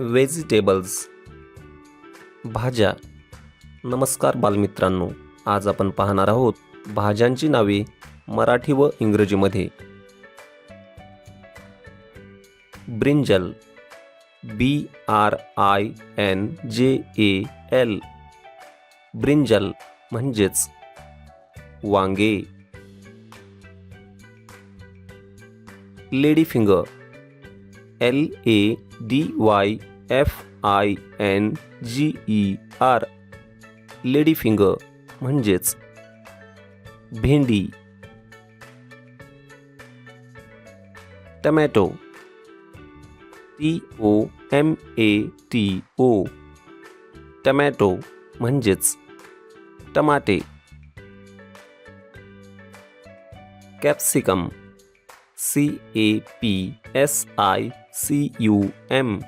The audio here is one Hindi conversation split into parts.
व्हेजिटेबल्स. भाज्या. नमस्कार बालमित्रांनो आज आपण पाहणार आहोत भाज्यांची नावे मराठी व इंग्रजीमध्ये. Brinjal. B R I N J A L. Brinjal म्हणजेच वांगे. Lady finger L A D Y F I N G E R lady finger म्हणजेच भेंडी tomato T O M A T O tomato म्हणजेच टमाटे capsicum C A P S I C U M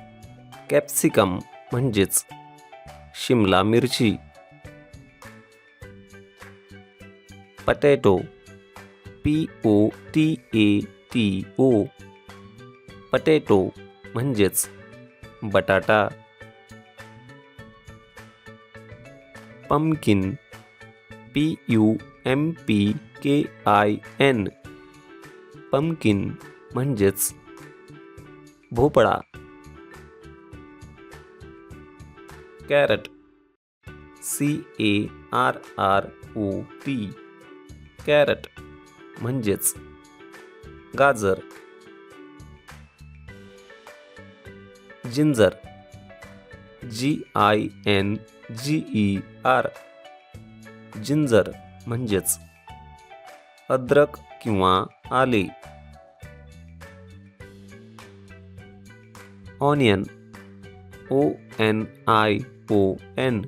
capsicum म्हणजेच शिमला मिरची. Potato P O T A T O potato म्हणजेच बटाटा. Pumpkin P U M P K I N pumpkin म्हणजेच भोपळा. Carrot. C A R R O T carrot म्हणजेच गाजर. Ginger. G I N G E R ginger म्हणजेच अद्रक किंवा आले. Onion O N I O N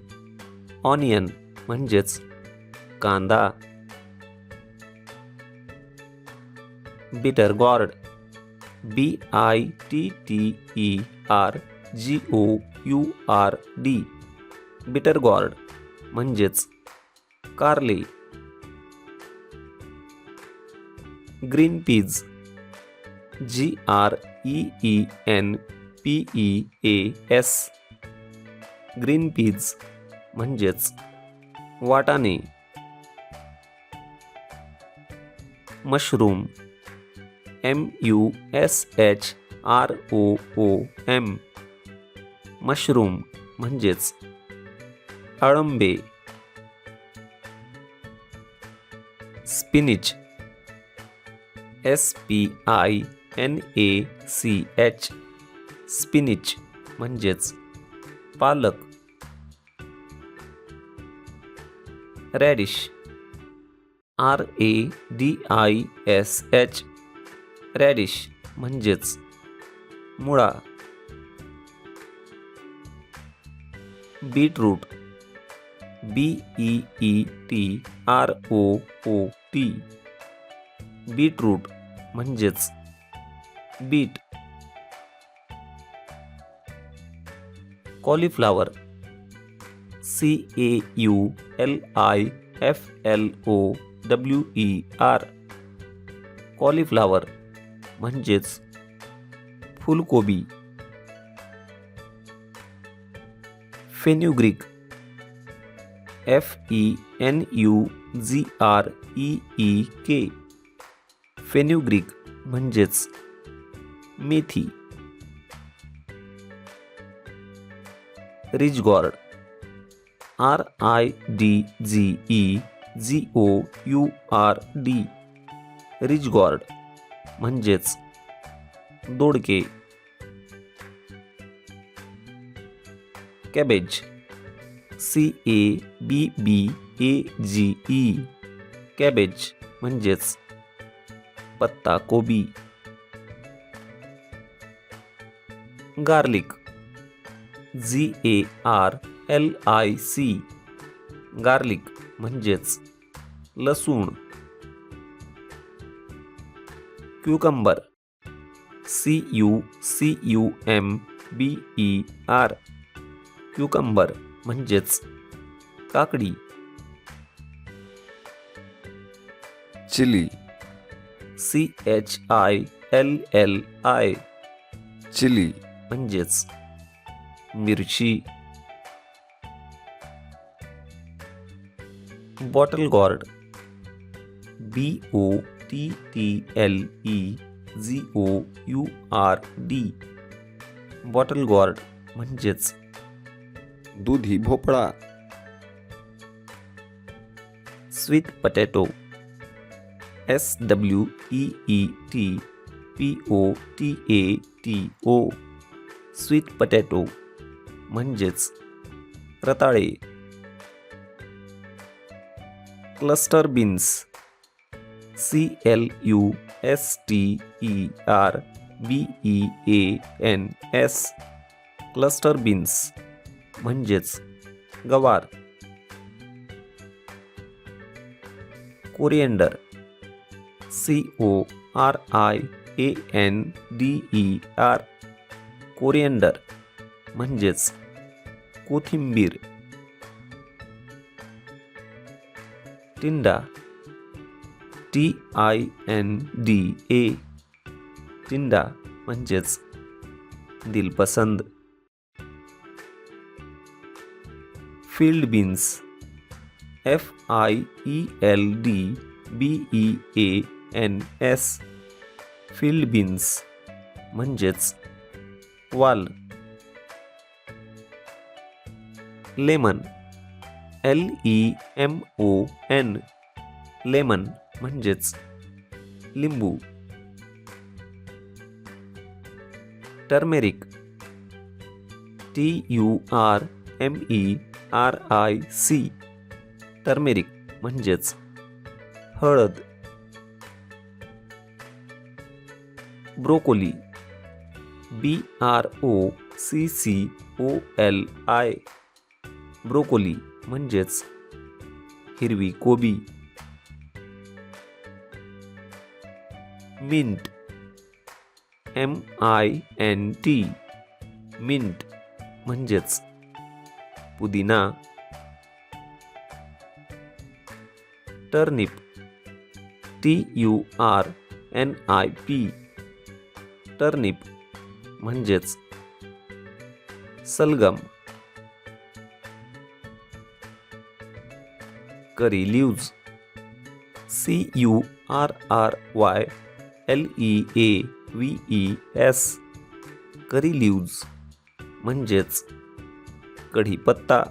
onion म्हणजेच कांदा. Bitter gourd B I T T E R G O U R D bitter gourd म्हणजेच कारले. Green peas G R E E N P E A S green peas म्हणजेच वाटाणे. Mushroom M U S H R O O M mushroom म्हणजेच अळंबे spinach S P I N A C H spinach म्हणजेच पालक. Radish. R A D I S H. Radish म्हणजेच मुळा. Beetroot. B E E T R O O T. Beetroot म्हणजेच beet. Cauliflower C A U L I F L O W E R cauliflower म्हणजेच फुलकोबी fenugreek F E N U G R E E K fenugreek म्हणजेच मेथी ridge gourd R I D G E G O U R D. Ridge gourd म्हणजेच दोडके। Cabbage, C A B B A G E. Cabbage, म्हणजेच पत्ता कोबी। Garlic G A R L I C garlic म्हणजेच लसूण cucumber C U C U M B E R cucumber म्हणजेच काकडी chilli C H I L L I chilli म्हणजेच मिरची bottle gourd B O T T L E G O U R D bottle gourd म्हणजेच दुधी भोपळा. Sweet potato S W E E T P O T A T O sweet potato म्हणजेच रताळे. Cluster beans. C L U S T E R B E A N S cluster beans. म्हणजेच गवार. Coriander. C O R I A N D E R coriander. म्हणजेच कोथिंबीर। Tinda. T I N D A. Tinda म्हणजेच दिलपसंद। Field beans. F I E L D B E A N S. Field beans म्हणजेच वाल। Lemon L E M O N lemon म्हणजेच लिंबू. Turmeric T U R M E R I C turmeric म्हणजेच हळद. Broccoli B R O C C O L I broccoli म्हणजेच हिरवी कोबी. Mint. M I N T mint म्हणजेच पुदिना. Turnip. T U R N I P turnip म्हणजेच सलगम. Curry leaves C U R R Y L E A V E S. Curry leaves म्हणजेच कढीपत्ता.